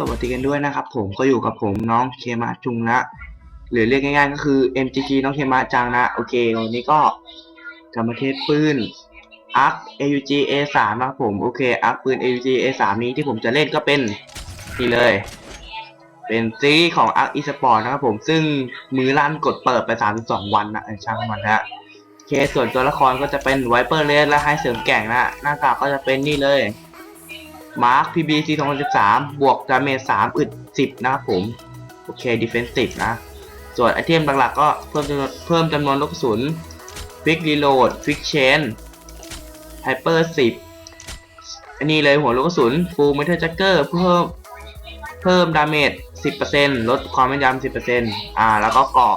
สวัสดีกันด้วยนะครับผมก็อยู่กับผมน้องเคมาจุงนะ หรือเรียกง่ายๆก็คือ MGG น้องเคมาจังนะ โอเค วันนี้ก็จะมาเทสปืน ARC AUG A3 นะครับผมโอเค ARC ปืน AUG A3 นี้ที่ผมจะเล่นก็เป็นนี่เลย เป็นซีของ ARC Esport นะครับผมซึ่งมือลั่นกดเปิดไป 32 วันนะช่างมันนะฮะโอเคส่วนตัวละครก็จะเป็นไวเปอร์เลสและไฮเสริมแก่งนะ หน้าตากก็จะเป็นนี่เลย มาร์ค PBC 2013บสามบวกดาเมจ3อึด10นะครับผม โอเค Defensive นะ ส่วนไอเทมหลักๆก็เพิ่มจำนวนเพิ่มจำนวนลูกกระสุน Quick Reload Quick Chain Hyper 10อันนี้เลยหัวลูกกระสุน Full Metal Jacker เพิ่มเพิ่มดาเมจ10%ลดความแม่นยำ10%อ่า แล้วก็เกาะ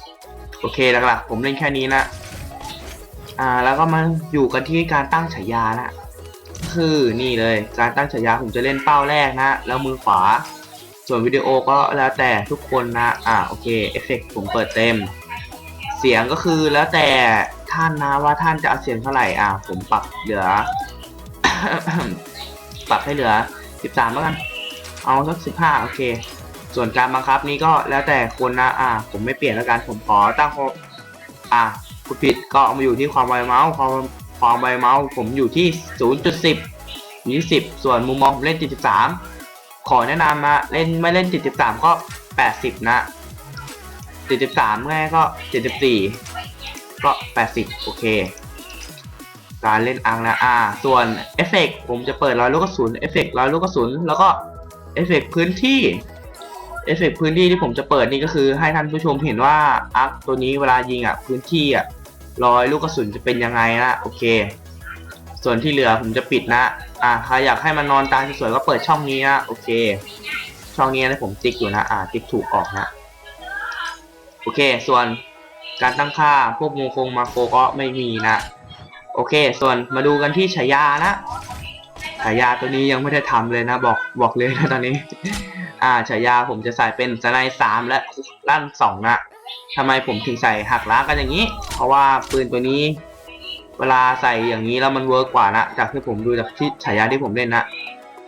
10 โอเคหลักๆผมเล่นแค่นี้นะ อ่า แล้วก็มาอยู่กันที่การตั้งฉายานะ คือนี่เลยการตั้งฉายาผมจะเล่นเป้าแรกนะ แล้วมือขวา ส่วนวิดีโอก็แล้วแต่ทุกคนนะ อ่าโอเคเอฟเฟกผมเปิดเต็ม เสียงก็คือแล้วแต่ท่านนะว่าท่านจะเอาเสียงเท่าไหร่อ่าผมปรับเหลือ ปรับให้เหลือ 13แล้วกัน เอาสัก15โอเค ส่วนการบังคับนี้ก็แล้วแต่คนนะ อ่า ผมไม่เปลี่ยนแล้วกันผมขอตั้งคอ่าพูดผิดก็เอามาอยู่ที่ความไวเมาส์ความ ความไวเมาส์ผมอยู่ที่ 0.10 20 ส่วนมุมมองผมเล่น 73 ขอแนะนำมาเล่นไม่เล่น 73 ก็ 80 นะ 73ง่ก็ 74 ก็ 80 โอเค การเล่นอังนะอ่าส่วนเอฟเฟกผมจะเปิดร้อยลูกกระสุนเอฟเฟกร้อยลูกกระสุนแล้วก็เอฟเฟกพื้นที่เอฟเฟกพื้นที่ที่ผมจะเปิดนี่ก็คือให้ท่านผู้ชมเห็นว่าอาร์คตัวนี้เวลายิงอะพื้นที่อะ รอยลูกกระสุนจะเป็นยังไงนะโอเค ส่วนที่เหลือผมจะปิดนะ อ่าใครอยากให้มันนอนตาสวยๆก็เปิดช่องนี้นะโอเค ช่องนี้นะผมติ๊กอยู่นะ อ่า ติ๊กถูกออกนะ โอเค ส่วนการตั้งค่าพวกโมคงมาโคก็ไม่มีนะ โอเค ส่วนมาดูกันที่ฉายานะฉายาตัวนี้ยังไม่ได้ทำเลยนะ บอกบอกเลยนะตอนนี้ อ่าฉายาผมจะใส่เป็นสไนสามและลั่นสองนะ ทำไมผมถึงใส่หักล้างกันอย่างนี้ เพราะว่าปืนตัวนี้ เวลาใส่อย่างนี้แล้วมันเวิร์กกว่านะ จากที่ผมดูจากที่ฉายาที่ผมเล่นนะ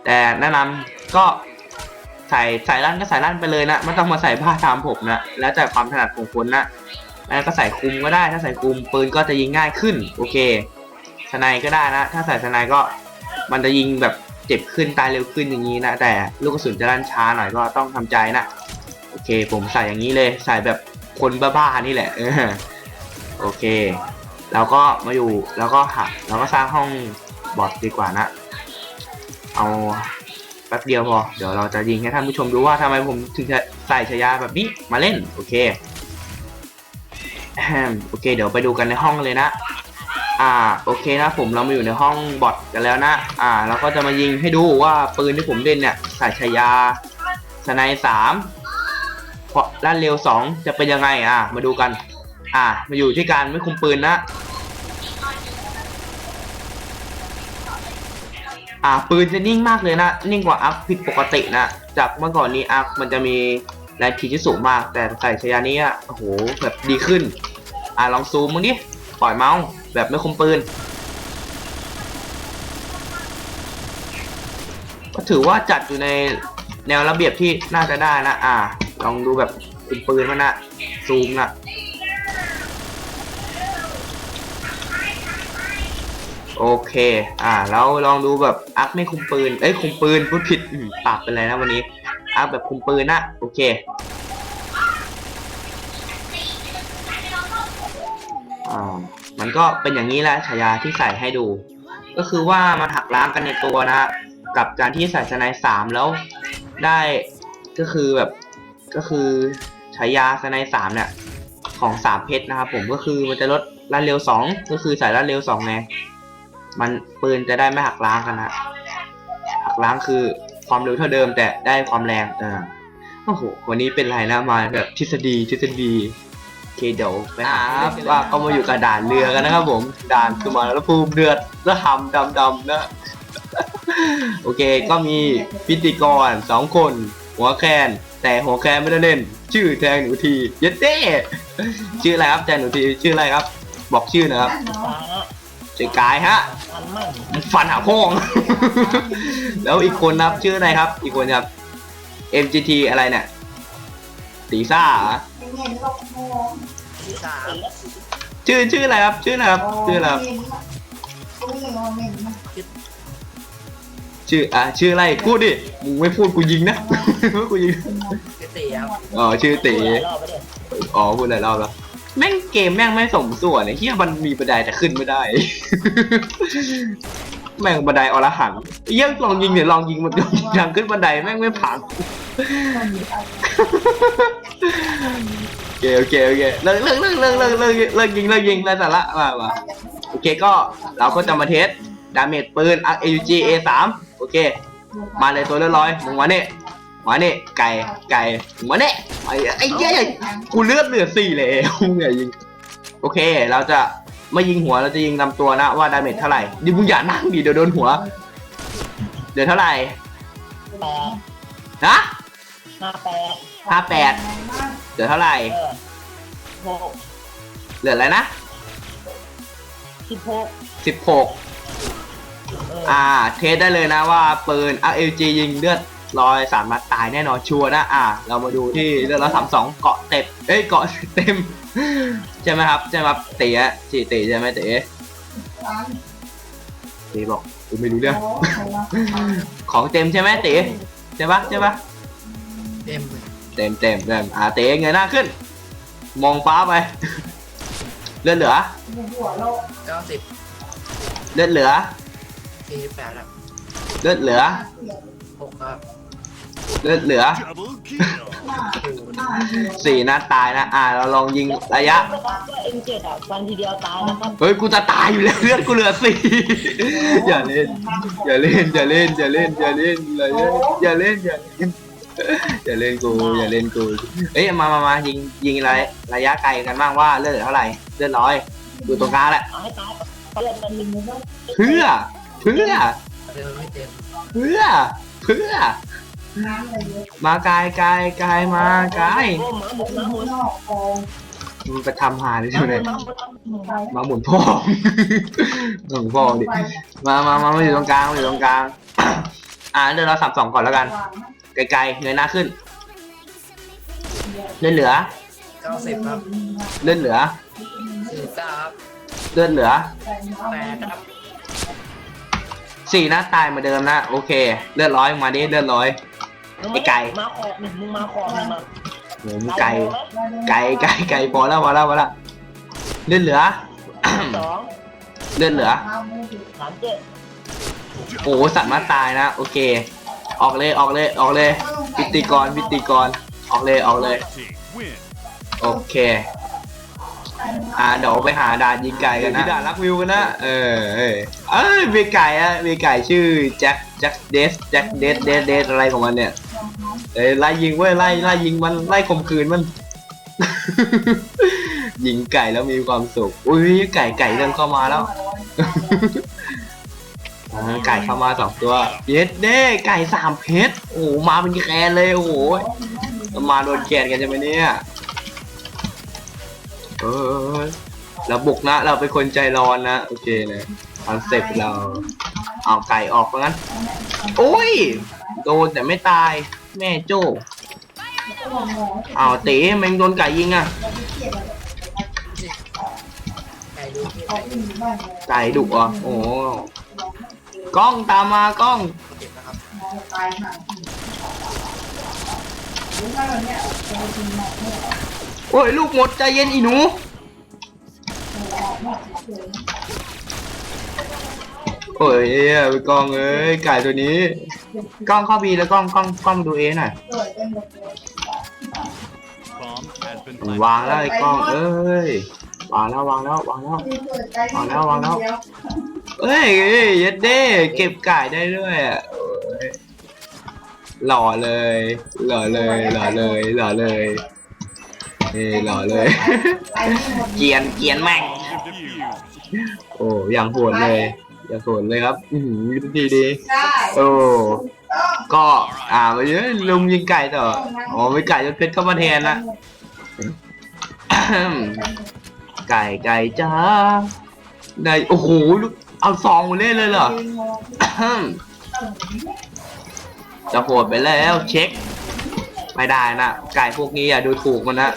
แต่แนะนำก็ใส่ใส่ลั่นก็ใส่ลั่นไปเลยนะไม่ต้องมาใส่ผ้าตามผมนะ แล้วแต่ความถนัดของคนนะ แล้วก็ใส่คุมก็ได้ ถ้าใส่คุมปืนก็จะยิงง่ายขึ้น โอเคสไนก็ได้นะ ถ้าใส่สไนก็มันจะยิงแบบเจ็บขึ้นตายเร็วขึ้นอย่างนี้นะ แต่ลูกกระสุนจะลั่นช้าหน่อยก็ต้องทำใจนะ โอเค ผมใส่อย่างนี้เลย ใส่แบบ คนบ้าๆนี่แหละโอเคแล้วก็มาอยู่แล้วก็หักแล้วก็สร้างห้องบอทดีกว่านะ เอาแป๊บเดียวพอ เดี๋ยวเราจะยิงให้ท่านผู้ชมดูว่าทำไมผมถึงจะใส่ฉายาแบบนี้มาเล่น โอเคโอเค เดี๋ยวไปดูกันในห้องเลยนะ อ่า โอเคนะผมเรามาอยู่ในห้องบอทกันแล้วนะ อ่า เราก็จะมายิงให้ดูว่าปืนที่ผมเล่นเนี่ยใส่ฉายาสไนสาม ด้านเร็วสองจะเป็นยังไงอ่ามาดูกัน อ่ามาอยู่ที่การไม่คุมปืนนะ อ่าปืนจะนิ่งมากเลยนะ นิ่งกว่าอัพผิดปกตินะ จากเมื่อก่อนนี้อัพมันจะมีแรงทีที่สูงมาก แต่ใส่ชายานี้อะโอ้โหแบบดีขึ้น อ่าลองซูมมึงดิปล่อยเมาส์แบบไม่คุมปืนก็ถือว่าจัดอยู่ในแนวระเบียบที่น่าจะได้นะ อ่า ลองดูแบบคุมปืนมันนะซูมนะโอเค อ่า แล้วลองดูแบบอัพไม่คุมปืน เอ้ยคุมปืนพูดผิดปากเป็นไรนะวันนี้ อัพแบบคุมปืนนะโอเค อ่า มันก็เป็นอย่างนี้แหละฉายาที่ใส่ให้ดู ก็คือว่ามันหักล้างกันในตัวนะ กับการที่ใส่สไนสามแล้วได้ก็คือแบบ ก็คือฉายาสไนสามเนี่ยของสามเพชรนะครับผมก็คือมันจะลดลั่นเร็วสองก็คือใส่ลั่นเร็วสองไงมันปืนจะได้ไม่หักล้างกันนะหักล้างคือความเร็วเท่าเดิมแต่ได้ความแรงอ่าโอ้โหวันนี้เป็นไรนะมาแบบทฤษฎีทฤษฎีโอเคเดี๋ยวไปหาว่าก็มาอยู่กับด่านเรือกันนะครับผมด่านสมรภูมิเดือดระหำดำดำๆนะโอเคก็มีพิธีกรสองคน หัวแคน แต่หัวแคนไม่ได้เล่น ชื่อแทงหนูทีเยดเด้ชื่ออะไรครับแทงหนูทีชื่ออะไรครับ บอกชื่อนะครับชื่อกายฮะฟันหาโพงแล้วอีกคนนะครับชื่ออะไรครับ อีกคนครับ MGT อะไรเนี่ยตีซ่าชื่อชื่ออะไรครับ ชื่ออะไรครับชื่ออะไรครับ ชื่ออะชื่ออะไรพูดดิมึงไม่พูดกูยิงนะกูยิงคือตีครับอ๋อชื่อตีหลายรอบไปเนี่ยอ๋อพูดหลายรอบแล้วแม่งเกมแม่งไม่สมส่วนไอ้เฮียมันมีบันไดแต่ขึ้นไม่ได้ แม่งบันไดอรหันต์ไอ้เฮียลองยิงเดี๋ยวลองยิงมันลองยิงทางขึ้นบันไดแม่งไม่ผ่านโอเคโอเคโอเคเลิกเลิกเลิกเลิกเลิกเลิกเลิกยิงเลิกยิงไร้สาระมามาโอเคก็เราก็จะมาเทสดาเมจปืน AUG A3 โอเค มาเลยตัวเรียบร้อยมึงมาเนี่ยมาเนี่ยไก่ไก่มึงมาเนี่ยไอ้ไอ้เหี้ยกูเลือดเหลือสี่แล้วอย่ายิงโอเค เราจะไม่ยิงหัวเราจะยิงลำตัวนะว่าดาเมจเท่าไหร่ดิมึงอย่านั่งดิเดี๋ยวโดนหัว เดี๋ยวเท่าไหร่แปดฮะห้าแปดห้าแปดเดี๋ยวเท่าไหร่เออหกเหลืออะไรนะสิบหกสิบหกเอออ่า เทสได้เลยนะว่าปืน RLG ยิงเลือดร้อยสามนัดตายแน่นอนชัวร์นะ อ่า เรามาดูที่เลือดร้อยสามสองเกาะเต็มเอ้ยเกาะเต็ม ใช่ไหมครับ ใช่ไหมครับเต๋อะจีเต๋ใช่ไหมเต๋เต๋บอกกูไม่รู้เรื่อง ของเต็มใช่ไหมเต๋ใช่ปะใช่ปะเต็มเลยเต็มเต็มเต็มอ่าเต๋เงยหน้าขึ้น มองฟ้าไป เลือดเหลือเก้าสิบเลือดเหลือ สี่สิบแปดครับเลือดเหลือ หกครับเลือดเหลือ Double kill. ศูนย์สี่นัดตายนะ อ่า เราลองยิงระยะก็เอ็มเจ็ดอะฟันทีเดียวตายนะครับเฮ้ย กูจะตายอยู่แล้วเลือดกูเหลือสี่อย่าเล่น อย่าเล่น อย่าเล่น อย่าเล่น อย่าเล่น อย่าเล่น อย่าเล่น อย่าเล่น อย่าเล่นกู อย่าเล่นกู เอ้ย มามามายิง ยิงระระยะไกลกันบ้างว่าเลือดเหลือเท่าไหร่ เลือดร้อย อยู่ตรงกลางแหละ เอาให้ตายเพื่อนมันมีมือเพื่อ เพื่อเต็มไม่เต็มเพื่อเพื่อมาไกลไกลไกลมาไกลโอ้หมาหมุนหมาหมุนมึงไปทำหาดิหใช่ไหมมาหมุนหมาหมุนมาหมุนพ่อหมุนพ่อดิมามามามาอยู่ตรงกลางมาอยู่ตรงกลาง อ่าเดี๋ยวเราสับสองก่อนแล้วกันไกลๆเงยหน้าขึ้นเลือดเหลือเก้าสิบครับเลือดเหลือสี่สิบเก้าครับเลือดเหลือแปดครับ สี่นัดตายเหมือนเดิมนะโอเค เลือดร้อยมาดิเลือดร้อยไอ้ไก่มาขอบหนึ่งมึงมาขอบหนึ่งมาโหมึงไก่ไก่ไก่ไก่พอแล้วพอแล้วพอแล้วเลือดเหลือสองเลือดเหลือสามเจ็ดโอ้สัตว์มาตายนะโอเค ออกเลยออกเลยออกเลยพิธีกรพิธีกรออกเลยออกเลย Team win. โอเค อ่าเดี๋ยวไปหาด่านยิงไก่กันนะด่านรักวิวกันนะ เออ เออเอ้ยมีไก่อะมีไก่ชื่อแจ็คแจ็คเดสแจ็คเดสเดสเดสอะไรของมันเนี่ยเอ้ยไล่ยิงเว้ยไล่ไล่ยิงมันไล่ข่มขืนมัน ยิงไก่แล้วมีความสุข อุ้ยไก่ไก่เริ่มเข้ามาแล้วอ่าไก่เข้ามาสองตัวเย็ดเด้ไก่สามเพชรโอ้โหมาเป็นแคนเลยโอ้โหมาโดนแกนกันใช่ไหมเนี่ย เออเราบุกนะ เราเป็นคนใจร้อนนะ โอเคนะคอนเซ็ปต์เราเอาไก่ออกงั้นโอ้ย โดนแต่ไม่ตาย แม่โจ้เอาตีแมงโดนไก่ยิงอะไก่ะ ไก่ดุอะโอ้กล้องตามมากล้องเโอ้ยลูกหมดใจเย็นอีหนู โอ้ยเอ้ยกองเอ้ยไก่ตัวนี้ กล้องเข้าบีแล้วกล้องกล้องกล้องดูเอหน่อย Bomb has been มัน planted. วางแล้วไอ้กล้องเอ้ยวางแล้ววางแล้ววางแล้ว วางแล้ววางแล้ว เอ้ยเอ้ยยัดเด้เก็บไก่ได้ด้วยอะโอ้ยหล่อเลย หล่อเลย หล่อเลย หล่อเลย เอ้ยหล่อเลย เกรียนเกรียนแม่ง Defused. โอ้อย่างโหดเลย อย่างโหดเลยครับ อือหือดีดีโอ้ก็อ่ามาเยอะลุงยิงไก่ต่ออ๋อไม่ไก่จนเพชรเข้ามาแทนละ ไก่ไก่จ้าได้โอ้โหลูกเอาซองมาเล่นเลยเหรอ จะโหดไปแล้วเช็ค ไม่ได้นะไก่พวกนี้อย่าดูถูกมันนะ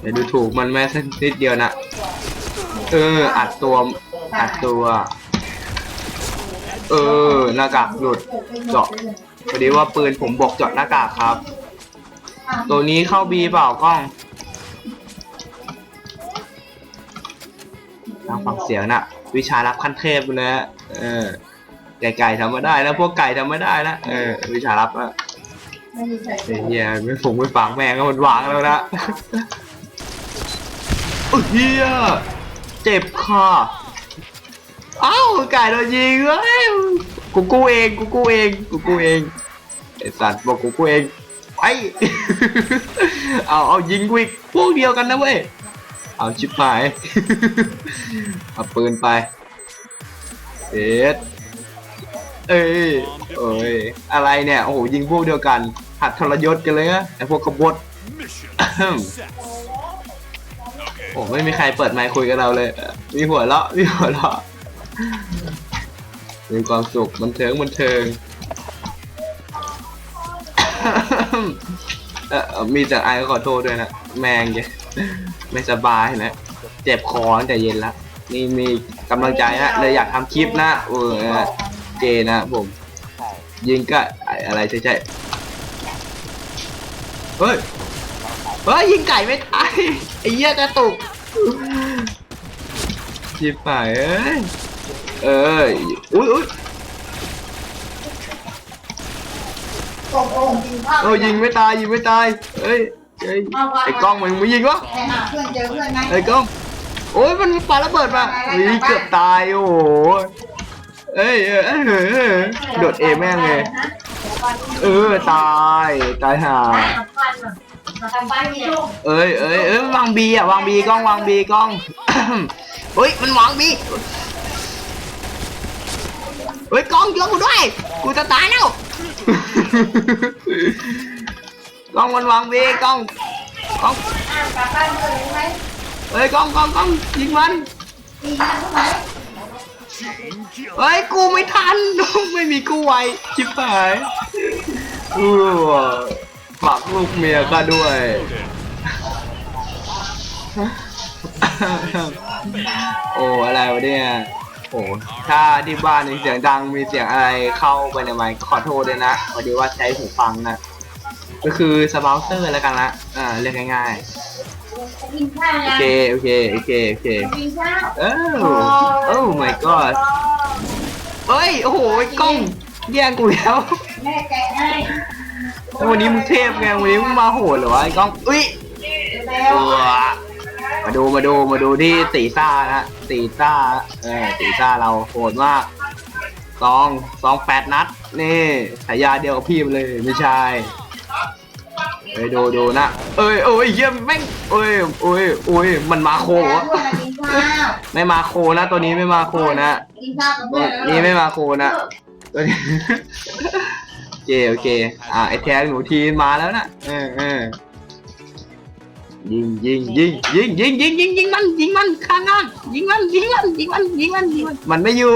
อย่าดูถูกมันแม้สักนิดเดียวนะเอออัดตัวอัดตัว เออหน้ากากหลุดเจาะพอดีว่าปืนผมบอกเจาะหน้ากากครับ ตัวนี้เข้าบีเปล่ากล้องทางฟังเสียงนะวิชารับขั้นเทพนะเออไก่ไก่ทำไม่ได้แล้วพวกไก่ทำไม่ได้นะเออวิชารับอะ เฮียไม่ฝงไม่ฝังแม่งก็มันวางแล้วนะโอ้เฮียเจ็บคอเอ้าไก่โดนยิงเว้ยกูกูเองกูกูเองกูกูเองไอสัตว์บอกกูกูเองไปเอาเอายิงกูอีกพวกเดียวกันนะเว้ยเอาชิบหายเอาปืนไปเอ็ดเอ้ยเอ้ยอะไรเนี่ยโอ้โหยิงพวกเดียวกัน หัดทรยศกันเลยนะไอพวกกบฏโอ้ไม่มีใครเปิดไมค์คุยกับเราเลย มีหัวเราะมีหัวเราะมีความสุขบันเทิงบันเทิงเออเอมีจากไอก็ขอโทษด้วยนะแมงเยไม่สบายนะเจ็บคอตั้งแต่เย็นละนี่มีกำลังใจนะเลยอยากทำคลิปนะเออเจนะผม ยิงก็อะไรใช่ใช่ เฮ้ย เฮ้ยยิงไก่ไม่ตายไอ้เหี้ยกระตุกชิบหายเอ้ย เอ้ย อุ้ยอุ้ยโป่งโป่งกินข้าวโอ้ยยิงไม่ตายยิงไม่ตายเอ้ยเอ้ยไอ้กล้องมันไม่ยิงวะไปหาเพื่อนเจอเพื่อนไหมไอ้กล้อง โอ้ยมันปาระเบิดมาอุ้ยเกือบตายโอ้โหเอ้ยเอ้ยเอ้ยเอ้ยเอ้ยโดดเอแม่งเลย เออตายตายห่าเอ้ยเอ้ยเอ้ยวางบีอะวางบีกล้องวางบีกล้องเฮ้ยมันวางบีเฮ้ยกล้องช่วยกูด้วยกูจะตายแล้วกล้องมันวางบีกล้องกล้องเพื่อนไหมเฮ้ยกล้องกล้องกล้องยิงมัน เฮ้ยกูไม่ทัน ไม่มีกูไวชิบหายอู้ฝากลูกเมียก็ด้วย โอ้อะไรวะเนี่ยโอ้ถ้าที่บ้านมีเสียงดังมีเสียงอะไรเข้าไปในไมค์ขอโทษด้วยนะพอดีว่าใช้หูฟังนะก็คือสปาเซอร์แล้วกันละอ่าเรียกง่าย กินข้าวๆโอยังเค โอเค โอเค โอเคกินข้าวเออโอ้ my god เฮ้ย โอ้โหกล้องแย่งกูแล้ว แม่แกะให้แล้ววันนี้มึงเทพไงวันนี้มึงมาโหดเหรอวะไอ้กล้อง อุ้ยเร็วเออมาดูมาดูมาดูที่ตีซ่านะตีซ่า เออตีซ่าเราโหดมากสองสองแปดนัด นี่ฉายาเดียวกับพี่มันเลยไม่ใช่ เอ้ยดูดูนะ เอ้ยโอ้ยเยี่ยมแม่งเอ้ยโอ้ยโอ้ยมันมาโคแล้วะวมากินข้าวไม่มาโคนะ ตัวนี้ไม่มาโคนะกินข้าวกับเพื่อนนี่ไม่มาโคนะตัวนี้ โอเคโอเค อ่าไอแทงหนูทีนมาแล้วนะเออเออยิงยิงยิงยิงยิงยิงยิงยิงมันยิงมันข้างล่างยิงมันยิงมันยิงมันยิงมันยิงมันมันไม่อยู่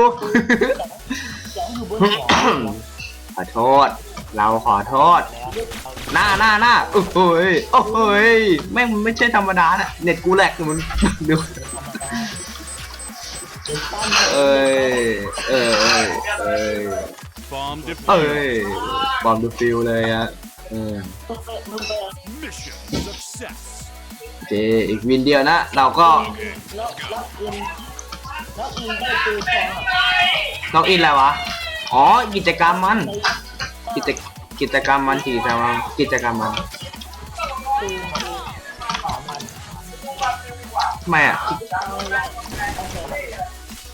เสียงอยู่บนหัวขอโทษ เราขอโทษ หน้าหน้าหน้าโอ้โหยโอ้โหยแม่งมันไม่ใช่ธรรมดาน่ะเน็ตกูแหลกมันดูเอ้ยเอ้ยเอ้ยเอ้ย Bomb เอ้ defused. ยบอมดูฟิลเลยอะเออมึงไปมึงไป Mission success. โอเคอีกวินเดียวนะ เราก็ล็อกอินล็อกอินแล้ววะ อ๋อ กิจกรรมมัน กิจกรรม กิจกรรมมันกิจกรรมมันปืนปืนสองมันทำไมอะเอาเสร็จ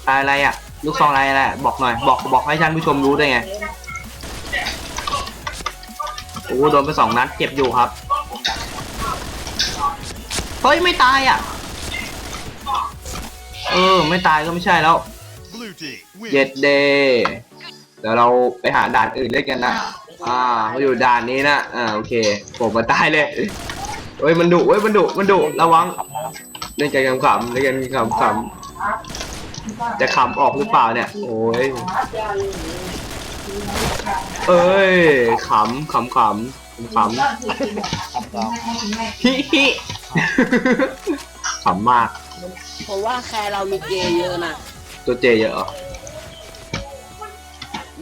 อะไรอะลูกซองอะไรอะไรบอกหน่อย บอกบอกให้ท่านผู้ชมรู้ด้วยไงโอ้โหโดนไปสองนัดเจ็บอยู่ครับเฮ้ยไม่ตายอะ เออ ไม่ตายก็ไม่ใช่แล้ว Blue team เจ็ด win. เดย์เดี๋ยวเราไปหาด่านอื่นเล่นกันนะ อ่ามาอยู่ด่านนี้นะ อ่าโอเคผมมาตายเลยเฮ้ยมันดุเฮ้ยมันดุมันดุระวังเล่นกันขำๆเล่นกันขำๆจะขำออกหรือเปล่าเนี่ย โอ้ยเอ้ยขำขำขำขำครับก็ฮิฮิขำมาก ผมว่าแคร์เรามีเกย์เยอะนะ ตัวเจเยอะเหรอ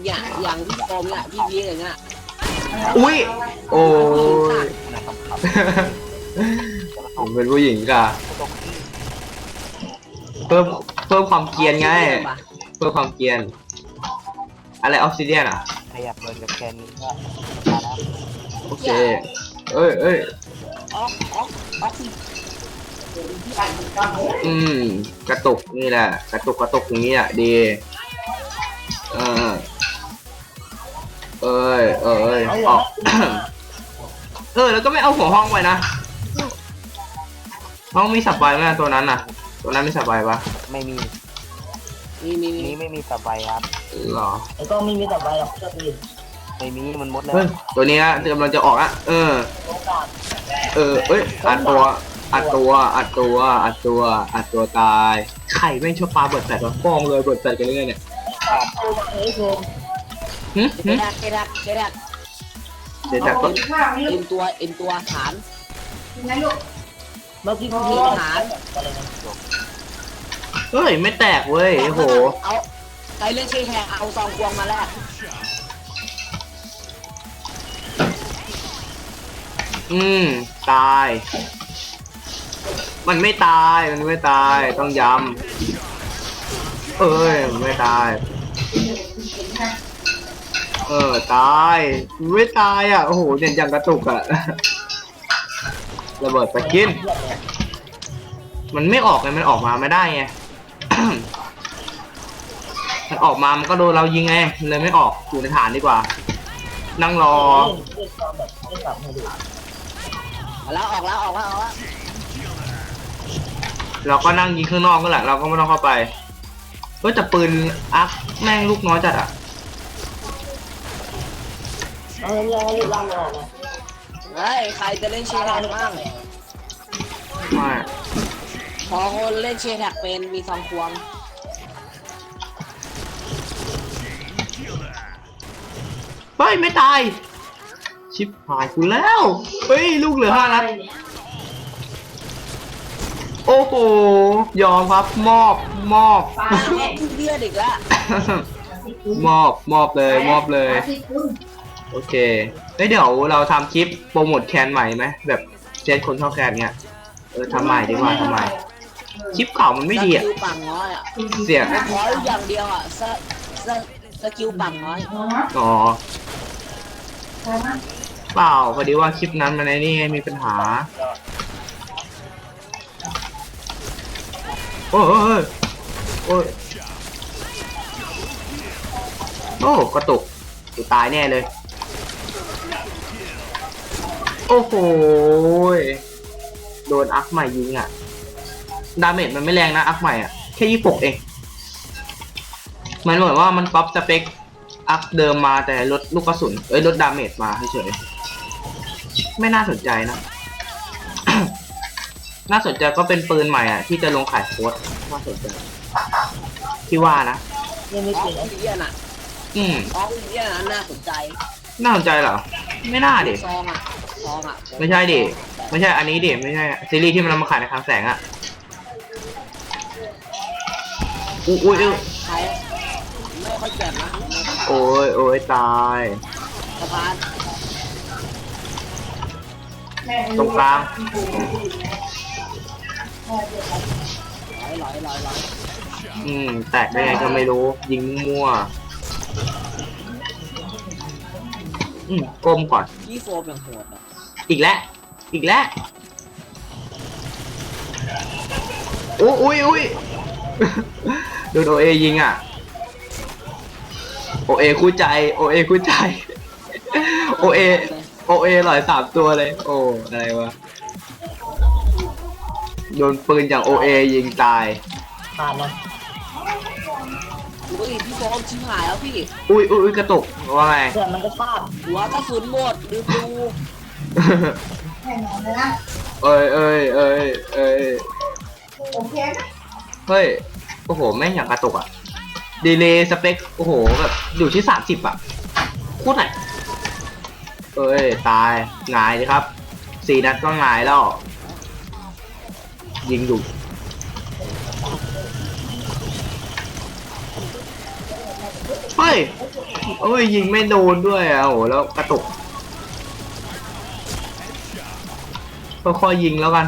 อย่างอย่างพี่โฟมเนี่ยพี่พีอย่างเงี้ย อุ้ย โอ้ยผมเป็นผู้หญิงกะเพิ่มเพิ่มความเกรียนไง เพิ่มความเกรียน อะไรออฟซิเดียนอะ ขยับเดินกับแคนนี้ก็มาแล้วโอเค เอ้ยเอ้ยออกออกออกสิอืม กระตุกนี่แหละ กระตุกกระตุกอย่างนี้อะดี เออ เอ้ยเอ้ยออก เออ แล้วก็ไม่เอาหัวห้องไปนะ ห้องมีสับใบไหมตัวนั้นน่ะ ตัวนั้นมีสับใบปะไม่มีมีมีมีนี้ไม่มีสบายครับ หรอ ไอ้กล้องไม่มีแต่ใบหรอกเชื่อพี่ไม่มีมันหมดแล้วเฮ้ย ตัวนี้นะกำลังจะออกอะ เออเออเอ้ย อัดตัว อัดตัว อัดตัว อัดตัว อัดตัวตาย ไข่ไม่งชอบปลาเบิดแฟดวะฟ้องเลยเบิดแฟดกันเรื่อยๆเนี่ยเฮ้ยโฟม หึเจหึดักเจดักเจดักเดี๋ยวจากต้นเอ็นตัวเอ็นตัวฐานงั้นลูกเมื่อกี้พี่พีฐานเฮ้ยไม่แตกเว้ยโอ้โหเอาใครเล่นเชยแทงเอาซองควงมาแลกอืมตาย มันไม่ตายมันไม่ตายต้องย้ำเอ้ยมันไม่ตาย เออตายมันไม่ตายอะ โอ้โหเนี่ยยังกระตุกอะ ระเบิดไปกิน มันไม่ออกไงมันออกมาไม่ได้ไง มันออกมา มันก็โดนเรายิงไงเลยไม่ออกอยู่ในฐานดีกว่า นั่งรอ เอาแล้วออกแล้วออกแล้วออกแล้วเราก็นั่งยิงข้างนอกก็แหละ เราก็ไม่ต้องเข้าไปเฮ้ยแต่ปืนอักแม่งลูกน้อยจัดอะ เอาเรื่องรีบวางออกเลยเฮ้ยใครจะเล่นเชยแทกบ้างไม่พอคนเล่นเชยแทกเป็นมีซองควงเฮ้ยไม่ตาย ชิบหายกูแล้ว เฮ้ย ลูกเหลือห้านัดโอ้โห ยอมครับมอบมอบปาแม่งเลือดอีกแล้ว มอบมอบเลยมอบเลย โอเคเฮ้ยเดี๋ยวเราทำคลิปโปรโมทแคนใหม่ไหมแบบเจ็ดคนชอบแคนเงี้ยเออทำใหม่ดีกว่าทำใหม่คลิปเก่ามันไม่ดีอะสกิลปังน้อยอะเสียงผมขออย่างเดียวอะสสสกิลปังน้อยอ๋อเปล่าพอดีว่าคลิปนั้นมันไอ้นี่ไงมีปัญหาโอ้ยโอ้ยโอ้ยโอ้กระตุกกูตายแน่เลย โอ้โหยโดนอักใหม่ยิงอะ ดาเมจมันไม่แรงนะอักใหม่อะ แค่ยี่ปกเอง มันเหมือนว่ามันป๊อปสเปคอัพเดิมมาแต่ลดลูกกระสุน เอ้ยลดดาเมจมาเฉยๆไม่น่าสนใจนะ น่าสนใจก็เป็นปืนใหม่อะ ที่จะลงขายโค้ดน่าสนใจที่ว่านะยังไม่เก่งไอ้เหี้ยน่ะอืมอ๋อไอ้เหี้ยน่ะน่าสนใจ น่าสนใจเหรอ ไม่น่าดิซองอะ ซองอะไม่ใช่ดิ ไม่ใช่อันนี้ดิ ไม่ใช่ซีรีส์ที่มันเอามาขายในคลังแสงอะ อุ้ยอุ้ยอุ๊ยใครไม่ค่อยเจ็บนะไม่ค่อยโอ้ยโอ้ยตาย สะพานตรงกลางร้อยร้อยร้อยร้อยอืม แตกได้ไงก็ไม่รู้ ยิงมั่วอืมก้มก่อน ยี่โฟมอย่างโหดอะ อีกแล้ว อีกแล้วอุ้ยอุ้ยอุ้ยโดนโอเอยิงอะ โอเอคู่ใจ โอเอคู่ใจ โอเอ โอเอหลอยสามตัวเลย โอ้อะไรวะ โดนปืนจากโอเอยิงตาย ผ่านนะอุ้ยพี่โฟมชิบหายแล้วพี่อุ้ยอุ้ยอุ้ยกระตุกว่าไง เพื่อนมันก็ฟาดหัวกระสุนหมดดูดู แน่นอนเลยนะ เอ้ยเอ้ยเอ้ยเอ้ยโอเคนะเฮ้ย โอ้โห แม่งอย่างกระตุกอะดีเลย์สเปค โอ้โห แบบ อยู่ที่สามสิบอะโคตรไหนเอ้ย ตายหงายดิครับ สี่นัดก็หงายแล้ว ยิงอยู่ เฮ้ยเอ้ย ยิงไม่โดนด้วยอะโอ้โห แล้วกระตุก ค่อยๆยิงแล้วกัน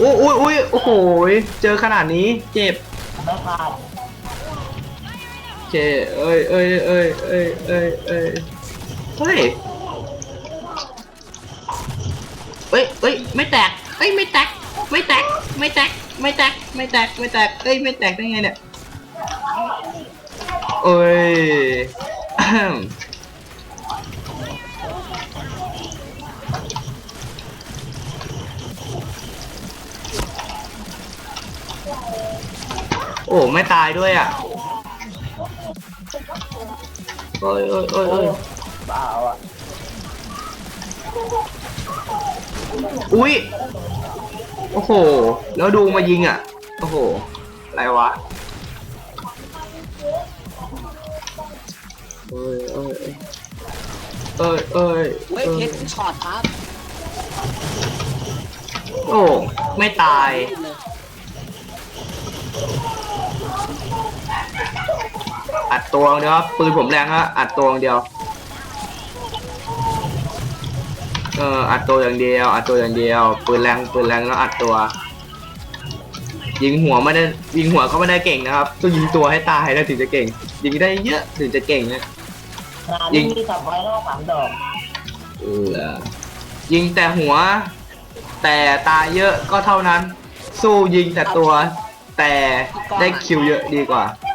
อุ้ยอุ้ยอุ้ยโอ้โหเจอขนาดนี้เจ็บไม่ขาดเจเอ้ยเอ้ยเอ้ยเอ้ยเอ้ยเอ้ยเฮ้ยเอ้ยเอ้ยไม่แตกเอ้ยไม่แตกไม่แตกไม่แตกไม่แตกไม่แตกไม่แตกเอ้ยไม่แตกได้ไงเนี่ยเอ้ย อ้ไม่ตายด้วยอะเอ้ยเอ้ยเอ้ยเอ้ยเปล่าอะอุ้ยโอ้โห แล้วดูมายิงอะ โอ้โห อะไรวะเอ้ยเอ้ยเอ้ยเอ้ยเว้ยเพชรช็อตครับ โอ้ ไม่ตาย อัดตัวเดียวครับปืนผมแรงฮะอัดตัวอย่างเดียว เอออัดตัวอย่างเดียว อัดตัวอย่างเดียว ปืนแรงปืนแรงแล้วอัดตัว ยิงหัวไม่ได้ยิงหัวก็ไม่ได้เก่งนะครับต้องยิงตัวให้ตายแล้วถึงจะเก่ง ยิงได้เยอะถึงจะเก่งนะงานนี้มีสับไว้แล้วสามดอกเออยิงแต่หัว แต่ตายเยอะก็เท่านั้น สู้ยิงแต่ตัว แต่ได้คิวเยอะดีกว่าพี่พี่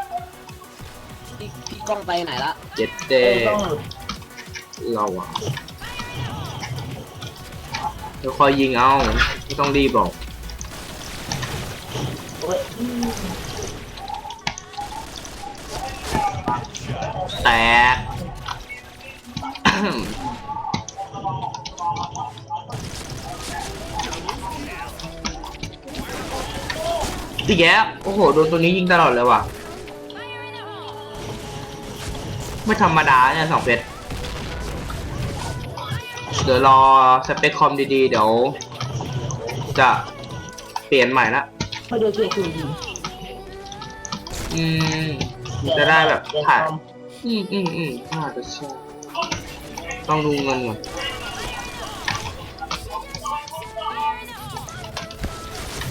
กล้องไปไหนละเจ็ดเดเอ้องเราอะเดี๋ยวคอยยิงเอาไม่ต้องรีบหรอกเว้ยแตก อีกแล้วโอ้โห โดนตัวนี้ยิงตลอดเลยว่ะ ไม่ธรรมดาเนี่ยสองเพชรเดี๋ยวรอสเปคคอมดีๆ เดี๋ยว จะเปลี่ยนใหม่ละไม่ดูช่วยคือยิงอืม จะได้แบบเดี๋ยวถ่ายคอมอืมอืมอืมน่าจะใช่ต้องดูเงินก่อน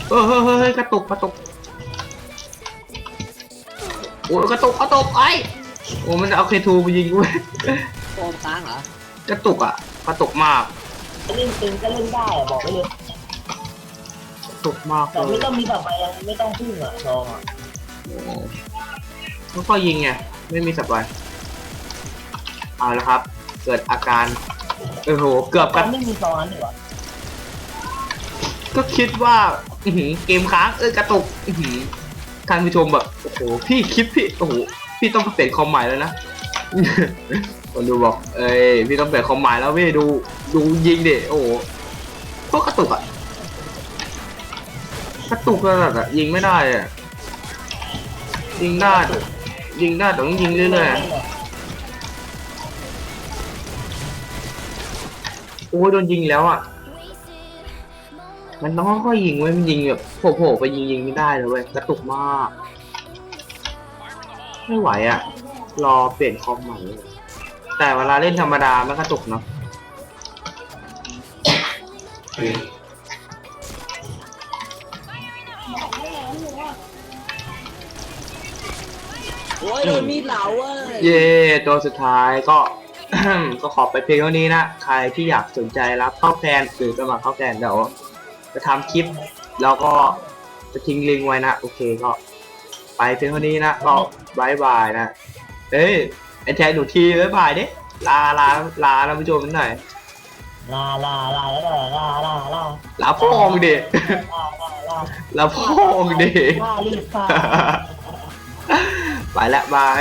เออเฮ้ยเฮ้ยเฮ้ยกระตุกกระตุกโอ้ยกระตุกกระตุกไอ้ โอ้มันจะเอาเคทูไปยิงกูโฟมค้างเหรอกระตุกอะกระตุกมากเล่นตึงก็เล่นได้อะบอกไปเลย กระตุกมากแต่เลไม่ยต้องมีสับไปยังไม่ต้องพึ่งอะซองอะโอ้แล้วก็ยิงไงไม่มีสับไวเอาละครับ เกิดอาการโอ้โหเกือบตกัอนนไม่มีซองนั้นดีกว่าก็คิดว่าอื้อหือเกมค้างเออกระตุกอื้อหือท่านผู้ชมแบบโอ้โหพี่คลิปพี่โอ้โห พี่ต้องเปลี่ยนคอมใหม่แล้วนะ คนดูบอก เอ้ยพี่ต้องเปลี่ยนคอมใหม่แล้วพี่ดูดูยิงดิโอ้โหก็กระตุกอะกระตุกขนาดอะยิงไม่ได้อะยิงได้ยิงได้แต่ต้องยิงเรื่อยๆอะโอ้ยโดนยิงแล้วอะมันต้องค่อยๆยิงเว้ยมันยิงแบบโผล่ๆไปยิงยิงไม่ได้เลยเว้ยกระตุกมาก ไม่ไหวอะรอเปลี่ยนคอมใหม่เลยแต่เวลาเล่นธรรมดาไม่กระตุกเนาะโอ้ยโดนมีดเหลาเว้ย เย่ตัวสุดท้ายก็ ก็ขอไปเพียงเท่านี้นะ ใครที่อยากสนใจรับเข้าแฟนหรือสมัครเข้าแฟนเดี๋ยวจะทำคลิป แล้วก็จะทิ้งลิงก์ไว้นะ โอเคก็ ไปเพียงเท่านี้นะก็บายบายนะเอ้ยไอแทนหนูทีบายบายดิลาลาลาท่านผู้ชมหน่อยลาลาลาลาลาลาลาลาพ่อองดิลาลาลาลาพ่อองดิลารีบพาไปละบาย